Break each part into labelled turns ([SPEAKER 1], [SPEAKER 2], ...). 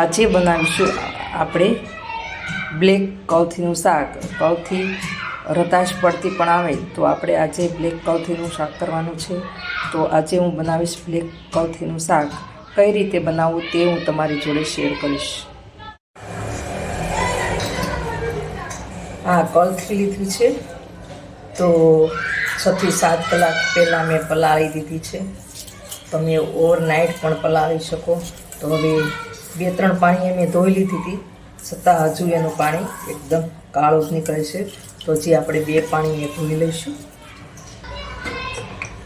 [SPEAKER 1] આજે બનાવીશું આપણે બ્લેક કૌથીનું શાક. કૌથી રતાશ પડતી પણ આવે તો આપણે આજે બ્લેક કૌથીનું શાક કરવાનું છે. તો આજે હું બનાવીશ બ્લેક કૌથીનું શાક. કઈ રીતે બનાવવું તે હું તમારી જોડે શેર કરીશ. આ કૌથી લીધું છે. તો છથી સાત કલાક પહેલાં મેં પલાળી દીધી છે. તમે ઓવરનાઇટ પણ પલાળી શકો. તો હવે બે ત્રણ પાણીએ મેં ધોઈ લીધી હતી. છતાં હજુ એનું પાણી એકદમ કાળું જ નીકળે છે. તો જે આપણે બે પાણી એ ધોઈ લઈશું.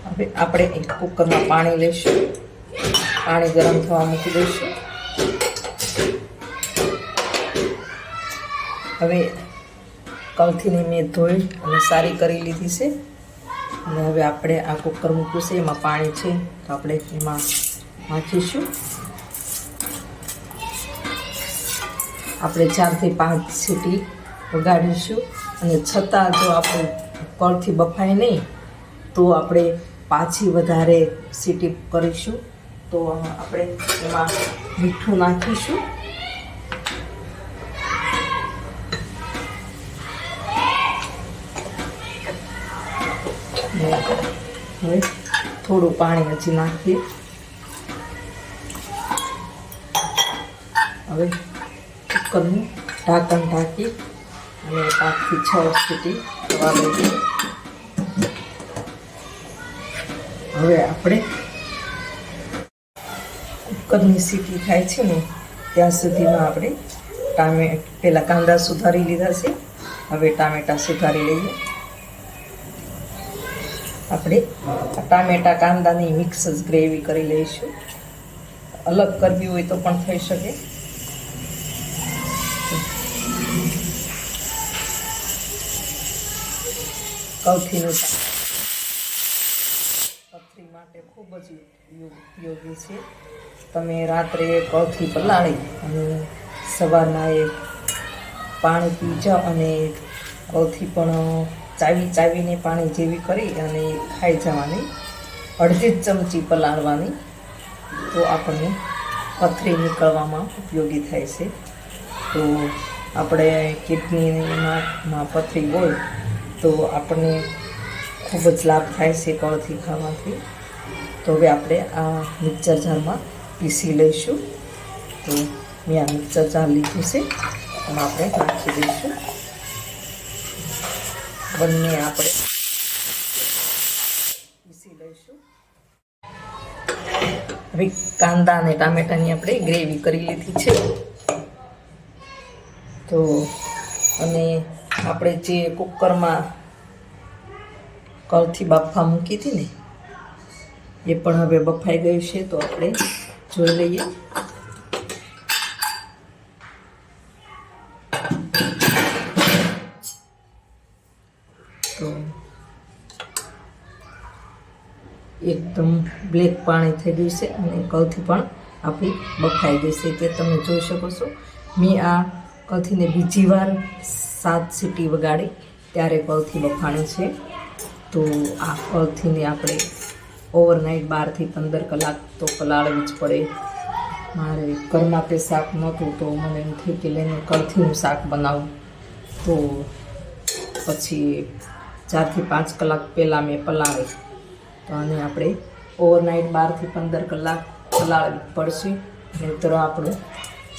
[SPEAKER 1] હવે આપણે એક કુકરમાં પાણી લઈશું. પાણી ગરમ થવા મૂકી દઈશું. હવે કલથીને મેં ધોઈ અને સારી કરી લીધી છે. અને હવે આપણે આ કુકર મૂક્યું છે. એમાં પાણી છે. તો આપણે એમાં નાખીશું. આપણે ચારથી પાંચ સીટી વગાડીશું. અને છતાં જો આપણે કળથી બફાય નહીં, તો આપણે પાછી વધારે સીટી કરીશું. તો આપણે એમાં મીઠું નાખીશું. હવે થોડું પાણી હજી નાખીએ. હવે કુકરનું ઢાંકણ ઢાંકી અને પાંચથી છ સુધી થવા દઈએ હવે આપણે કુકરની સીટી થાય છે ને, ત્યાં સુધીમાં આપણે ટામે પહેલાં કાંદા સુધારી લીધા છે. હવે ટામેટાં સુધારી લઈએ. આપણે ટામેટાં કાંદાની મિક્સ ગ્રેવી કરી લઈશું. અલગ કરવી હોય તો પણ થઈ શકે. કૌથીનું શાક પથરી માટે ખૂબ જ ઉપયોગી છે. તમે રાત્રે કૌથી પલાળી અને સવારના એ પાણી પી જાઓ અને કૌથી પણ ચાવી ચાવીને પાણી જેવી કરી અને ખાઈ જવાની. અડધી ચમચી પલાળવાની. તો આપણને પથરી નીકળવામાં ઉપયોગી થાય છે. તો આપણે કિડનીમાં પથરી હોય તો આપણને ખૂબ જ લાભ થાય છે કળથી ખાવાથી. તો હવે આપણે આ મિક્સર જારમાં પીસી લઈશું. તો મેં આ મિક્સર જાર લીધું છે. એમાં આપણે નાખી દઈશું. બંને આપણે પીસી લઈશું. હવે કાંદા અને ટામેટાની આપણે ગ્રેવી કરી લીધી છે. તો અને આપણે જે કુકરમાં કળથી બાફા મૂકી હતી ને, એ પણ હવે બફાઈ ગયું છે, તો આપણે જોઈ લઈએ. તો એકદમ બ્લેક પાણી થઈ ગયું છે અને કલથી પણ આપણી બફાઈ ગઈ છે. તે તમે જોઈ શકો છો. મેં આ કલથીને બીજી વાર સાત સીટી વગાડી, ત્યારે કળથી બફાણી છે. તો આ કળથીને આપણે ઓવરનાઇટ બારથી પંદર કલાક તો પલાળવી જ પડે. મારે ઘરમાં તે શાક નહોતું, તો મને એમ થયું કે લઈને કળથીનું શાક બનાવું. તો પછી ચારથી પાંચ કલાક પહેલાં મેં પલાળી. તો આને આપણે ઓવરનાઇટ બારથી પંદર કલાક પલાળવી પડશે. નહીંતર આપણું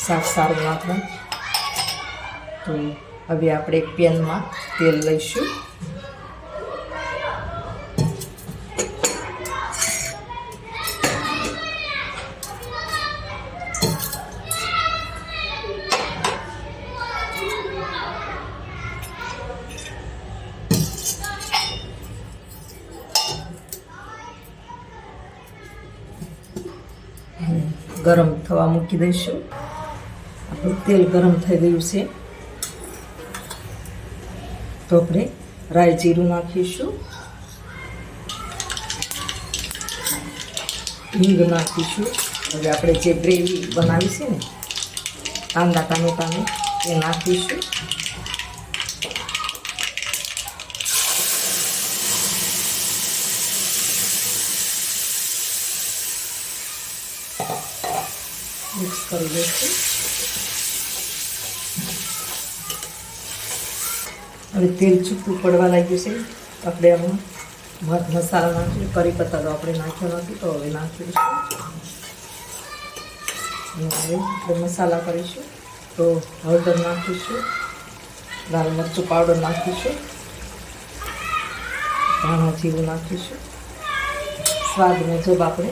[SPEAKER 1] શાક સારું ના થાય. તો હવે આપણે એક પેનમાં તેલ લઈશું. ગરમ થવા મૂકી દઈશું. આપણું તેલ ગરમ થઈ ગયું છે. તો આપણે રાઈ જીરું નાખીશું. હિંગ નાખીશું. હવે આપણે જે ગ્રેવી બનાવી છે ને, કાંદા ટામેટાની, એ નાખીશું. મિક્સ કરી દઈશું હવે તેલ છૂટું પડવા લાગ્યું છે. આપણે આમાં મસાલા નાખ્યું કરી પત્તા તો આપણે નાખ્યો નથી, તો હવે નાખીશું. આપણે મસાલા કરીશું. તો હળદર નાખીશું. લાલ મરચું પાવડર નાખીશું. ધાણા જીરું નાખીશું. સ્વાદ મુજબ આપણે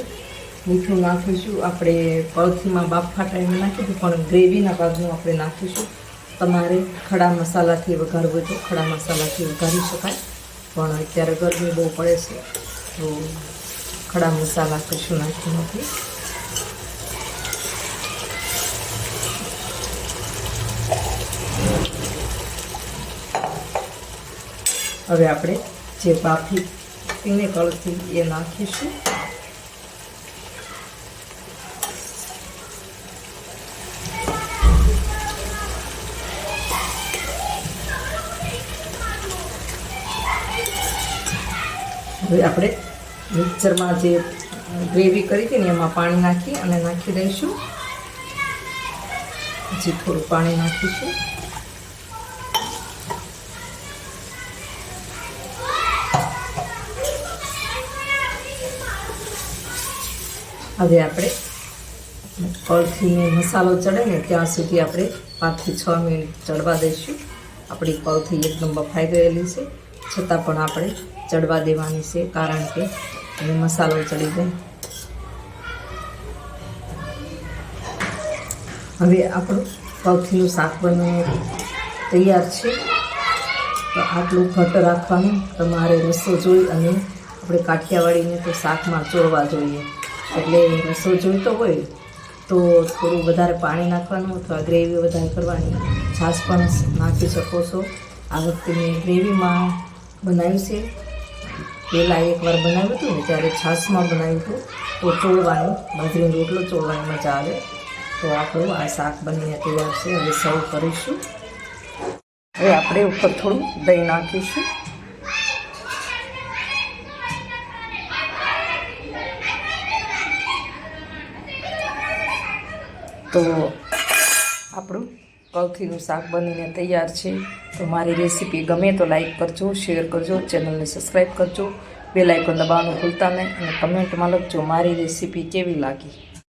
[SPEAKER 1] મીઠું નાખીશું. આપણે પળથીમાં બાફા ટાઈમે નાખીશું, પણ ગ્રેવીના ભાગનું આપણે નાખીશું. તમારે ખડા મસાલાથી વઘારવું તો ખડા મસાલાથી વઘારી શકાય. પણ અત્યારે ગરમી બહુ પડે છે, તો ખડા મસાલા કશું નાખ્યું નથી. હવે આપણે જે બાફી પીને કળથી એ નાખીશું. હવે આપણે મિક્સરમાં જે ગ્રેવી કરી હતી ને એમાં પાણી નાખી અને નાખી દઈશું. પછી થોડું પાણી નાખીશું. હવે આપણે કળથીને મસાલો ચડે ને ત્યાં સુધી આપણે પાંચથી છ મિનિટ ચડવા દઈશું. આપણી કળથી એકદમ બફાઈ ગયેલી છે. છતાં પણ આપણે ચડવા દેવાની છે, કારણ કે એને મસાલો ચડી જાય. હવે આપણું કળથીનું શાક બનીને તૈયાર છે. તો આટલું ઘટ રાખવાનું. તમારે રસો જોઈ અને આપણે કાઠિયાવાડીને તો શાકમાં ચોળવા જોઈએ. એટલે રસો જોઈતો હોય તો થોડું વધારે પાણી નાખવાનું અથવા ગ્રેવી વધારે કરવાની છાશ પણ નાખી શકો છો. આ વખતે મેં ગ્રેવીમાં બનાવ્યું છે. પહેલાં એકવાર બનાવ્યું હતું ને, ત્યારે છાશમાં બનાવ્યું હતું. તો ચોળવાનું, બાજરીનો રોટલો ચોળવાની મજા આવે. તો આપણું આ શાક બનીને તૈયાર છે. હવે સર્વ કરીશું. હવે આપણે ઉપર થોડું દહીં નાખીશું. તો આપણું કૌથીનું શાક બનીને તૈયાર છે. તો મારી રેસીપી ગમે તો લાઈક કરજો શેર કરજો ચેનલને સબસ્ક્રાઈબ કરજો. બે લાઇકોન દબાવવાનું ભૂલતા નહીં અને કમેન્ટમાં લખજો મારી રેસીપી કેવી લાગી.